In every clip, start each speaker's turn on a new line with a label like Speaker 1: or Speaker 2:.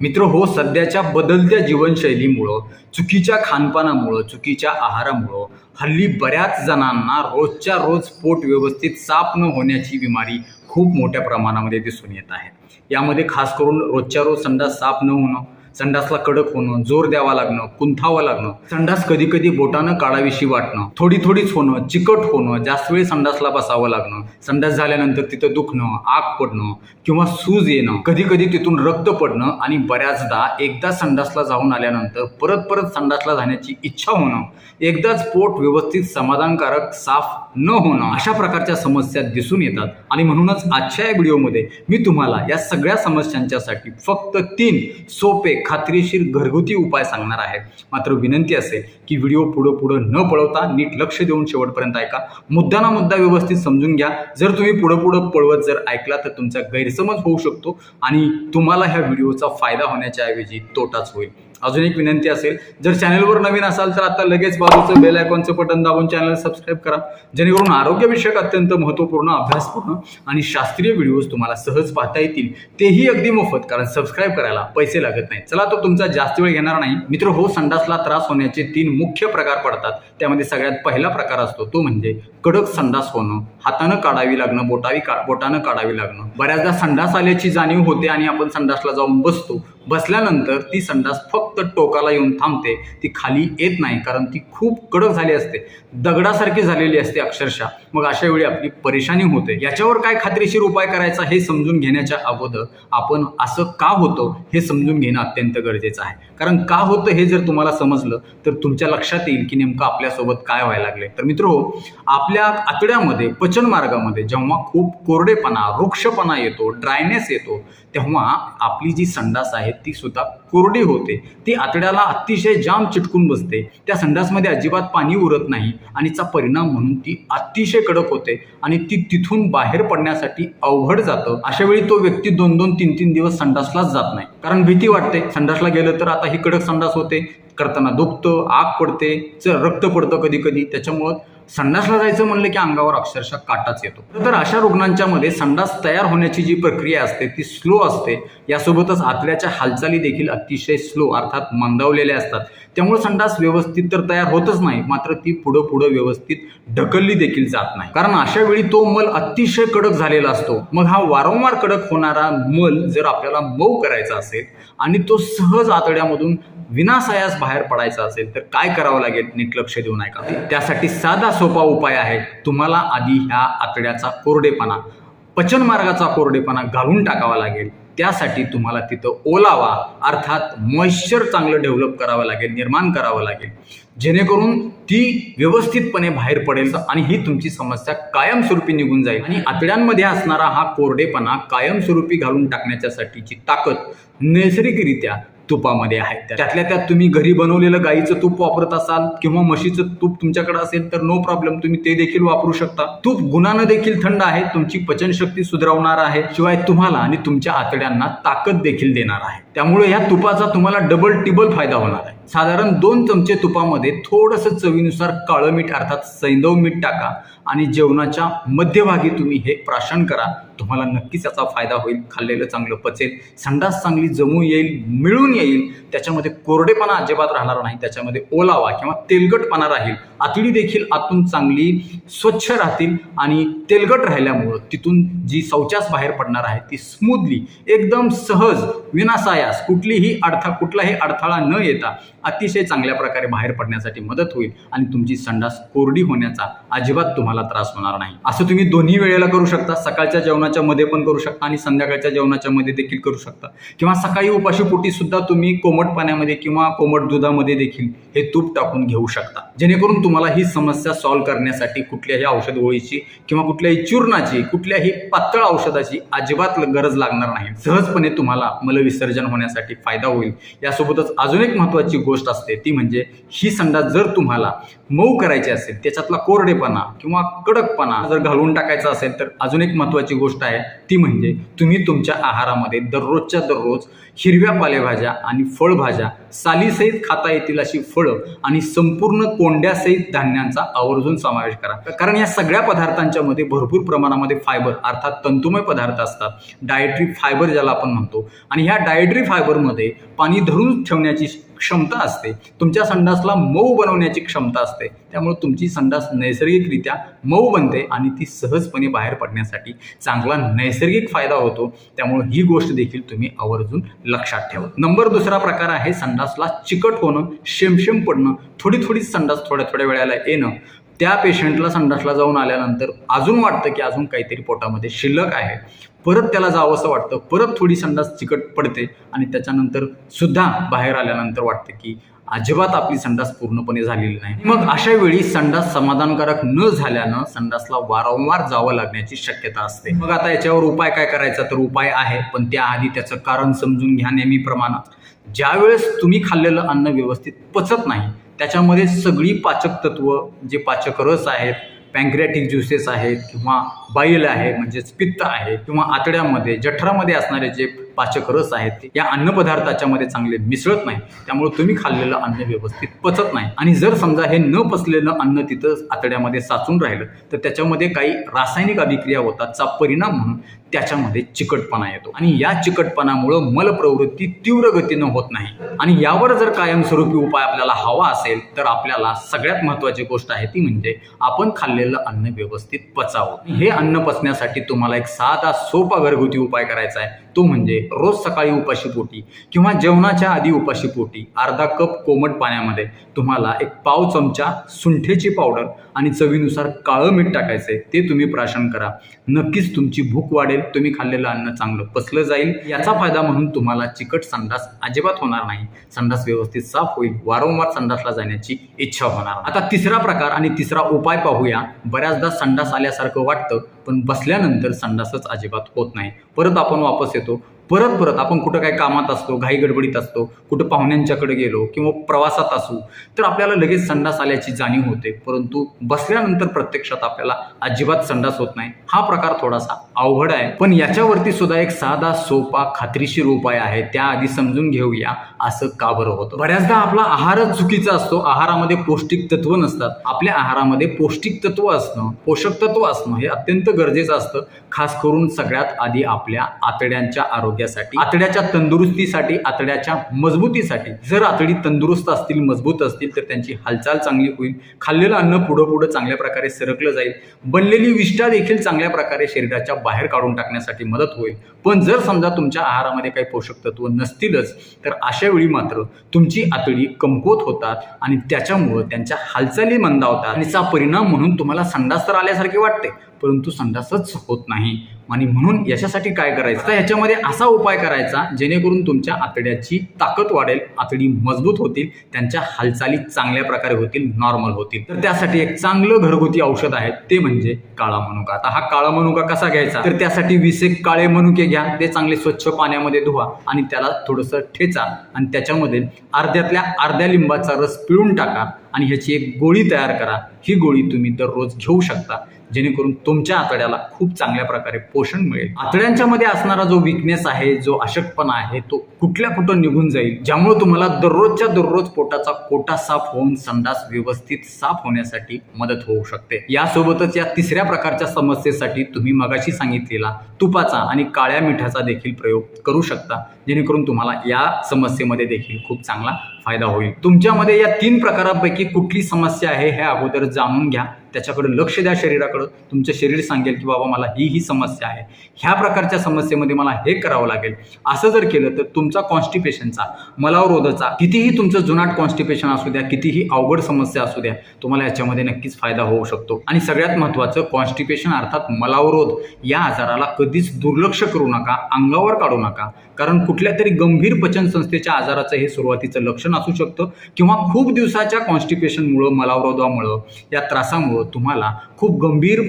Speaker 1: मित्र हो सध्याच्या बदलत्या जीवनशैलीमुळं चुकीच्या खानपानामुळं चुकीच्या आहारामुळं हल्ली बऱ्याच जणांना रोजच्या रोज पोट व्यवस्थित साफ न होण्याची बिमारी खूप मोठ्या प्रमाणामध्ये दिसून येत आहे. यामध्ये खास करून रोजच्या रोज संडास साफ न होणं संडासला कडक होणं जोर द्यावा लागणं कुंथावं लागणं संडास कधी कधी बोटानं काढावीशी वाटणं थोडी थोडीच होणं चिकट होणं जास्त वेळ संडासला बसावं लागणं संडास झाल्यानंतर तिथं दुखणं आग पडणं किंवा सूज येणं कधी कधी तिथून रक्त पडणं आणि बऱ्याचदा एकदा संडासला जाऊन आल्यानंतर परत परत संडासला जाण्याची इच्छा होणं एकदाच पोट व्यवस्थित समाधानकारक साफ न होणं अशा प्रकारच्या समस्या दिसून येतात. आणि म्हणूनच आजच्या या व्हिडिओमध्ये मी तुम्हाला या सगळ्या समस्यांच्यासाठी फक्त तीन सोपे खात्रीशीर घरगुती उपाय सांगणार आहे. मात्र विनंती असेल की व्हिडिओ पुढं पुढं न पळवता नीट लक्ष देऊन शेवटपर्यंत ऐका. मुद्दा ना मुद्दा व्यवस्थित समजून घ्या. जर तुम्ही पुढं पुढं पळवत जर ऐकला तर तुमचा गैरसमज होऊ शकतो आणि तुम्हाला ह्या व्हिडिओचा फायदा होण्याच्या ऐवजी तोटाच होईल. अजून एक विनंती असेल जर चॅनलवर नवीन असाल तर आता लगेच बाजूचं बेल आयकॉनचं बटन दाबून चॅनल सबस्क्राईब करा. जेणेकरून आरोग्यविषयक अत्यंत महत्त्वपूर्ण अभ्यासपूर्ण आणि शास्त्रीय व्हिडिओज तुम्हाला सहज पाहता येतील. तेही अगदी मोफत कारण सबस्क्राईब करायला पैसे लागत नाही चला तो तुमचा जास्त वेळ घेणार नाही. मित्र हो संडासला त्रास होण्याचे तीन मुख्य प्रकार पडतात. त्यामध्ये सगळ्यात पहिला प्रकार असतो तो म्हणजे कडक संडास होणं हातानं काढावी लागणं बोटावी का बोटानं काढावी लागणं. बऱ्याचदा संडास आल्याची जाणीव होते आणि आपण संडासला जाऊन बसतो. बसल्यानंतर ती संडास फक्त टोकाला येऊन थांबते. ती खाली येत नाही कारण ती खूप कडक झाली असते. दगडासारखी झालेली असते अक्षरशः. मग अशा वेळी आपली परेशानी होते. याच्यावर काय खात्रीशीर उपाय करायचा हे समजून घेण्याच्या अगोदर आपण असं का होतं हे समजून घेणं अत्यंत गरजेचं आहे. कारण का होतं हे जर तुम्हाला समजलं तर तुमच्या लक्षात येईल की नेमकं आपल्यासोबत काय व्हायला लागले तर मित्र आपल्या आतड्यामध्ये पचन मार्गामध्ये जेव्हा खूप कोरडेपणा वृक्षपणा येतो ड्रायनेस येतो तेव्हा आपली जी संडास आहे ती सुद्धा कोरडी होते. ती आतड्याला अतिशय जाम चिटकून बसते. त्या संडासमध्ये अजिबात पाणी उरत नाही आणि चा परिणाम म्हणून ती अतिशय कडक होते आणि ती तिथून बाहेर पडण्यासाठी अवघड जातं. अशा वेळी तो व्यक्ती दोन दोन तीन तीन दिवस संडासलाच जात नाही. कारण भीती वाटते. संडासला गेलं तर आता ही कडक संडास होते. करताना दुखतं आग पडते च रक्त पडतं कधी कधी त्याच्यामुळं संडासला जायचं म्हणलं की अंगावर अक्षरशः काटाच येतो. तर अशा रुग्णांच्या मध्ये संडास तयार होण्याची जी प्रक्रिया असते ती स्लो असते. यासोबतच आतल्याच्या हालचाली देखील अतिशय स्लो अर्थात मंदावलेल्या असतात. त्यामुळे संडास व्यवस्थित तर तयार होतच नाही मात्र ती पुढं पुढं व्यवस्थित ढकलली देखील जात नाही. कारण अशा वेळी तो मल अतिशय कडक झालेला असतो. मग हा वारंवार कडक होणारा मल जर आपल्याला मऊ करायचा असेल आणि तो सहज आतड्यामधून विनासायास बाहेर पडायचं असेल तर काय करावं लागेल नीट लक्ष देऊन ऐका. त्यासाठी साधा सोपा उपाय आहे तुम्हाला आधी ह्या आतड्याचा कोरडेपणा पचन मार्गाचा कोरडेपणा घालून टाकावा लागेल. त्यासाठी तुम्हाला तिथं ओलावा अर्थात मॉइश्चर चांगलं डेव्हलप करावं लागेल निर्माण करावं लागेल. जेणेकरून ती व्यवस्थितपणे बाहेर पडेल आणि ही तुमची समस्या कायमस्वरूपी निघून जाईल. आणि आतड्यांमध्ये असणारा हा कोरडेपणा कायमस्वरूपी घालून टाकण्याच्यासाठीची ताकद नैसर्गिकरित्या तुपामध्ये आहे. त्यातल्या त्यात तुम्ही घरी बनवलेलं गाईचं तूप वापरत असाल किंवा म्हशीचं तूप तुमच्याकडे असेल तर नो प्रॉब्लेम तुम्ही ते देखील वापरू शकता. तूप गुणानं देखील थंड आहे तुमची पचनशक्ती सुधारवणार आहे शिवाय तुम्हाला आणि तुमच्या आतड्यांना ताकद देखील देणार आहे. त्यामुळे ह्या तुपाचा तुम्हाला डबल टिबल फायदा होणार आहे. साधारण दोन चमचे तुपामध्ये थोडंसं चवीनुसार काळं मीठ अर्थात सैंदव मीठ टाका. आणि जेवणाच्या मध्यभागी तुम्ही हे प्राशन करा. तुम्हाला नक्कीच याचा फायदा होईल. खाल्लेलं चांगलं पचेल. संडास चांगली जमू येईल मिळून येईल. त्याच्यामध्ये कोरडेपणा अजिबात राहणार नाही. त्याच्यामध्ये ओलावा किंवा तेलकटपणा राहील. आतडी देखील आतून चांगली स्वच्छ राहतील आणि तेलकट राहिल्यामुळं तिथून जी शौचास बाहेर पडणार आहे ती स्मूथली एकदम सहज विनासायास कुठलीही अडथा कुठलाही अडथळा न येता अतिशय चांगल्या प्रकारे बाहेर पडण्यासाठी मदत होईल आणि तुमची संडास कोरडी होण्याचा अजिबात तुम्हाला त्रास होणार नाही. असं तुम्ही दोन्ही वेळेला करू शकता. सकाळच्या जेवणाच्या मध्ये पण करू शकता आणि संध्याकाळच्या जेवणाच्या मध्ये देखील करू शकता. किंवा सकाळी उपाशीपोटी सुद्धा तुम्ही कोमट पाण्यामध्ये किंवा कोमट दुधामध्ये देखील हे तूप टाकून घेऊ शकता. जेणेकरून तुम्हाला ही समस्या सॉल्व्ह करण्यासाठी कुठल्याही औषध गोळीची किंवा कुठल्याही चूर्णाची कुठल्याही पातळ औषधाची अजिबात गरज लागणार नाही. सहजपणे तुम्हाला मलविसर्जन होण्यासाठी फायदा होईल. यासोबतच अजून एक महत्त्वाची गोष्ट असते ती म्हणजे ही संडास जर तुम्हाला मऊ करायची असेल त्याच्यातला कोरडेपणा किंवा कडकपणा जर घालून टाकायचा असेल तर अजून एक महत्त्वाची गोष्ट आहे ती म्हणजे तुम्ही तुमच्या आहारामध्ये दररोजच्या दररोज हिरव्या पालेभाज्या आणि फळभाज्या सालीसहित खाता येतील अशी फळ आणि संपूर्ण कोंड्यासहित धान्यांचा आवर्जून समावेश करा. कारण या सगळ्या पदार्थांच्या मध्ये भरपूर प्रमाणामध्ये फायबर अर्थात तंतुमय पदार्थ असतात. डायट्री फायबर ज्याला आपण म्हणतो. आणि ह्या डायट्री फायबरमध्ये पाणी धरून ठेवण्याची क्षमता असते. तुमच्या संडासला मऊ बनवण्याची क्षमता असते. त्यामुळे तुमची संडास नैसर्गिकरित्या मऊ बनते आणि ती सहजपणे बाहेर पडण्यासाठी चांगला नैसर्गिक फायदा होतो. त्यामुळे ही गोष्ट देखील तुम्ही आवर्जून लक्षात ठेवा. नंबर दुसरा प्रकार आहे संडासला चिकट होणं शेमशेम पडणं थोडी थोडी संडास थोड्या थोड्या वेळेला येणं. त्या पेशंटला संडासला जाऊन आल्यानंतर अजून वाटतं की अजून काहीतरी पोटामध्ये शिल्लक आहे. परत त्याला जावं असं वाटतं. परत थोडी संडास चिकट पडते आणि त्याच्यानंतर सुद्धा बाहेर आल्यानंतर वाटतं की अजिबात आपली संडास पूर्णपणे झालेली नाही. मग अशा वेळी संडास समाधानकारक न झाल्यानं संडासला वारंवार जावं लागण्याची शक्यता असते. मग आता याच्यावर उपाय काय करायचा? तर उपाय आहे पण त्याआधी त्याचं कारण समजून घ्या नेहमीप्रमाणे. ज्यावेळेस तुम्ही खाल्लेलं अन्न व्यवस्थित पचत नाही त्याच्यामध्ये सगळी पाचक तत्व जे पाचक रस आहेत पँक्रियाटिक ज्युसेस आहेत किंवा बाईल आहे म्हणजेच पित्त आहे किंवा आतड्यामध्ये जठरामध्ये असणारे जे पाचक रस आहेत या अन्नपदार्थाच्यामध्ये चांगले मिसळत नाही त्यामुळे तुम्ही खाल्लेलं अन्न व्यवस्थित पचत नाही. आणि जर समजा हे न पचलेलं अन्न तिथं आतड्यामध्ये साचून राहिलं तर त्याच्यामध्ये काही रासायनिक अभिक्रिया होतात चा परिणाम म्हणून त्याच्यामध्ये चिकटपणा येतो. आणि या चिकटपणामुळं मलप्रवृत्ती तीव्र गतीनं होत नाही. आणि यावर जर कायमस्वरूपी उपाय आपल्याला हवा असेल तर आपल्याला सगळ्यात महत्त्वाची गोष्ट आहे ती म्हणजे आपण खाल्लेलं अन्न व्यवस्थित पचावं. हे अन्न पचण्यासाठी तुम्हाला एक साधा सोपा घरगुती उपाय करायचा आहे. तो म्हणजे रोज सकाळी उपाशी पोटी किंवा जेवणाच्या आधी उपाशी पोटी. अर्धा कप कोमट पाण्यामध्ये तुम्हाला एक पाव चमचा सुंठेची पावडर आणि चवीनुसार काळं मीठ टाकायचं आहे ते तुम्ही प्राशन करा. नक्कीच तुमची भूक वाढेल. तुम्ही खाल्लेलं अन्न चांगलं पचलं जाईल याचा फायदा म्हणून तुम्हाला चिकट संडास अजिबात होणार नाही. संडास व्यवस्थित साफ होईल वारंवार संडासला जाण्याची इच्छा होणार. आता तिसरा प्रकार आणि तिसरा उपाय पाहूया. बऱ्याचदा संडास आल्यासारखं वाटतं पण बसल्यानंतर संडासच अजिबात होत नाही. परत आपण वापस येतो. परत परत आपण कुठं काही कामात असतो घाई गडबडीत असतो कुठं पाहुण्यांच्याकडे गेलो किंवा प्रवासात असू तर आपल्याला लगेच संडास आल्याची जाणीव होते. परंतु बसल्यानंतर प्रत्यक्षात आपल्याला अजिबात संडास होत नाही. हा प्रकार थोडासा अवघड आहे. पण याच्यावरती सुद्धा एक साधा सोपा खात्रीशीर उपाय आहे. त्याआधी समजून घेऊया असं का बरं होतं. बऱ्याचदा आपला आहारच चुकीचा असतो. आहारामध्ये पौष्टिक तत्व नसतात. आपल्या आहारामध्ये पौष्टिक तत्व असणं पोषक तत्व असणं हे अत्यंत गरजेचं असतं. खास करून सगळ्यात आधी आपल्या आतड्यांच्या आरोग्य आरोग्यासाठी आतड्याच्या तंदुरुस्तीसाठी आतड्याच्या मजबूतीसाठी. जर आतडी तंदुरुस्त असतील मजबूत असतील तर त्यांची हालचाल चांगली होईल. खाल्लेलं अन्न पुढं पुढं चांगल्या प्रकारे सरकलं जाईल. बनलेली विष्ठा देखील चांगल्या प्रकारे शरीराच्या बाहेर काढून टाकण्यासाठी मदत होईल. पण जर समजा तुमच्या आहारामध्ये काही पोषक तत्व नसतीलच तर अशा वेळी मात्र तुमची आतडी कमकुवत होतात आणि त्याच्यामुळं त्यांच्या हालचाली मंदावतात. आणि चा परिणाम म्हणून तुम्हाला संडास तर आल्यासारखे वाटते परंतु संडासच होत नाही. आणि म्हणून याच्यासाठी काय करायचं? तर ह्याच्यामध्ये असा उपाय करायचा जेणेकरून तुमच्या आतड्याची ताकद वाढेल आतडी मजबूत होतील त्यांच्या हालचाली चांगल्या प्रकारे होतील नॉर्मल होतील. तर त्यासाठी एक चांगलं घरगुती औषध आहे ते म्हणजे काळा मनुका. आता हा काळा मनुका कसा घ्यायचा? तर त्यासाठी वीस एक काळे मनुके घ्या ते चांगले स्वच्छ पाण्यामध्ये धुवा आणि त्याला थोडंसं ठेचा आणि त्याच्यामध्ये अर्ध्यातल्या अर्ध्या लिंबाचा रस पिळून टाका आणि ह्याची एक गोळी तयार करा. ही गोळी तुम्ही दररोज घेऊ शकता जेणेकरून तुमच्या आतड्याला खूप चांगल्या प्रकारे पोषण मिळेल. आतड्यांच्या मध्ये असणारा जो विकनेस आहे जो अशक्तपणा आहे तो कुठल्या कुठं निघून जाईल? ज्यामुळे तुम्हाला दररोजच्या दररोज पोटाचा कोटा साफ होऊन संडास व्यवस्थित साफ होण्यासाठी मदत होऊ शकते. यासोबतच या तिसऱ्या प्रकारच्या समस्येसाठी तुम्ही मगाशी सांगितलेला तुपाचा आणि काळ्या मिठाचा देखील प्रयोग करू शकता. जेणेकरून तुम्हाला या समस्येमध्ये देखील खूप चांगला फायदा होईल. तुमच्यामध्ये या तीन प्रकारांपैकी कुठली समस्या आहे हे अगोदर जाणून घ्या. त्याच्याकडं लक्ष द्या शरीराकडं तुमचं शरीर सांगेल की बाबा मला ही ही समस्या आहे. ह्या प्रकारच्या समस्येमध्ये मला हे करावं लागेल. असं जर केलं तर तुमचा कॉन्स्टिपेशनचा मलावरोधाचा कितीही तुमचं जुनाट कॉन्स्टिपेशन असू द्या कितीही अवघड समस्या असू द्या तुम्हाला याच्यामध्ये नक्कीच फायदा होऊ शकतो. आणि सगळ्यात महत्त्वाचं कॉन्स्टिपेशन अर्थात मलावरोध या आजाराला कधीच दुर्लक्ष करू नका अंगावर काढू नका. कारण कुठल्या तरी गंभीर पचनसंस्थेच्या आजाराचं हे सुरुवातीचं लक्षण असू शकतं किंवा खूप दिवसाच्या कॉन्स्टिपेशनमुळं मलावरोधामुळं या त्रासामुळं. तुम्हाला खूप गंभीर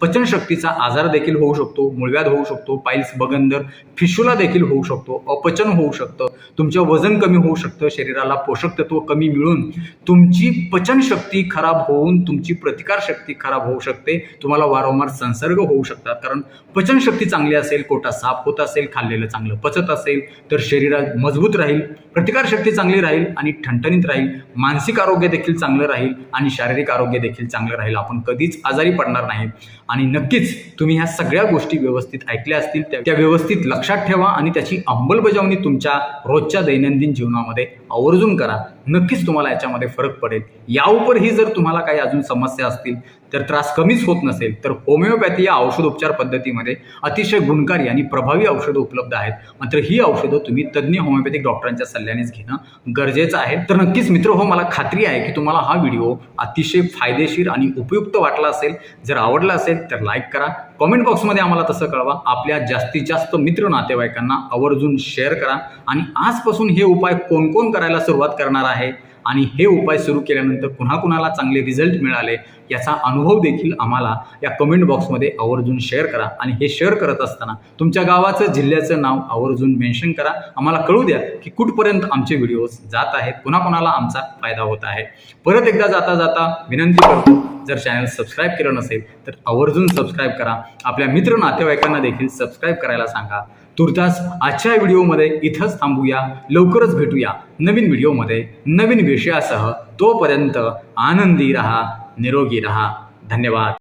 Speaker 1: पचनशक्तीचा आजार देखील होऊ शकतो मुळव्याध होऊ शकतो पाईल्स बगंदर फिशुला देखील होऊ शकतो अपचन होऊ शकतं तुमचं वजन कमी होऊ शकतं शरीराला पोषक तत्व कमी मिळून तुमची पचनशक्ती खराब होऊन तुमची प्रतिकारशक्ती खराब होऊ शकते तुम्हाला वारंवार संसर्ग होऊ शकतात कारण पचनशक्ती चांगली असेल पोटात साफ होत असेल खाल्लेलं चांगलं पचत असेल तर शरीरात मजबूत राहील प्रतिकारशक्ती चांगली राहील आणि ठणठणीत राहील मानसिक आरोग्य देखील चांगलं राहील आणि शारीरिक आरोग्य देखील चांगलं राहील. आपण कधीच आजारी पडणार नाही. आणि नक्कीच तुम्ही ह्या सगळ्या गोष्टी व्यवस्थित ऐकल्या असतील त्या- त्या व्यवस्थित लक्षात ठेवा आणि त्याची अंमलबजावणी तुमच्या रोजच्या दैनंदिन जीवनामध्ये आवर्जून करा. नक्कीच तुम्हाला याच्यामध्ये फरक पडेल. या उपरही जर तुम्हाला काही अजून समस्या असतील तर त्रास कमीच होत नसेल तर होमिओपॅथी या औषधोपचार पद्धतीमध्ये अतिशय गुणकारी आणि प्रभावी औषधं उपलब्ध आहेत. मात्र ही औषधं तुम्ही तज्ज्ञ होमिओपॅथिक डॉक्टरांच्या सल्ल्यानेच घेणं गरजेचं आहे. तर नक्कीच मित्र हो मला खात्री आहे की तुम्हाला हा व्हिडिओ अतिशय फायदेशीर आणि उपयुक्त वाटला असेल. जर आवडला असेल तर लाईक करा. कॉमेंट बॉक्समध्ये आम्हाला तसं कळवा. आपल्या जास्तीत जास्त मित्र नातेवाईकांना आवर्जून शेअर करा. आणि आजपासून हे उपाय कोण कोण करायला सुरुवात करणार आहे? आणि हे उपाय सुरू केल्यानंतर पुन्हा कुणाला चांगले रिझल्ट मिळाले याचा अनुभव देखील आम्हाला या कमेंट बॉक्समध्ये आवर्जून शेअर करा. आणि हे शेअर करत असताना तुमच्या गावाचं जिल्ह्याचं नाव आवर्जून मेन्शन करा. आम्हाला कळू द्या की कुठपर्यंत आमचे व्हिडिओज जात आहेत. पुन्हा कुणाला आमचा फायदा होत आहे. परत एकदा जाता जाता विनंती करतो जर चॅनल सबस्क्राईब केलं नसेल तर आवर्जून सबस्क्राईब करा. आपल्या मित्र नातेवाईकांना देखील सबस्क्राईब करायला सांगा. तुर्तास आजच्या व्हिडिओमध्ये इथंच थांबूया. लवकरच भेटूया नवीन व्हिडिओमध्ये. नवीन विषयासह तोपर्यंत आनंदी रहा निरोगी रहा. धन्यवाद.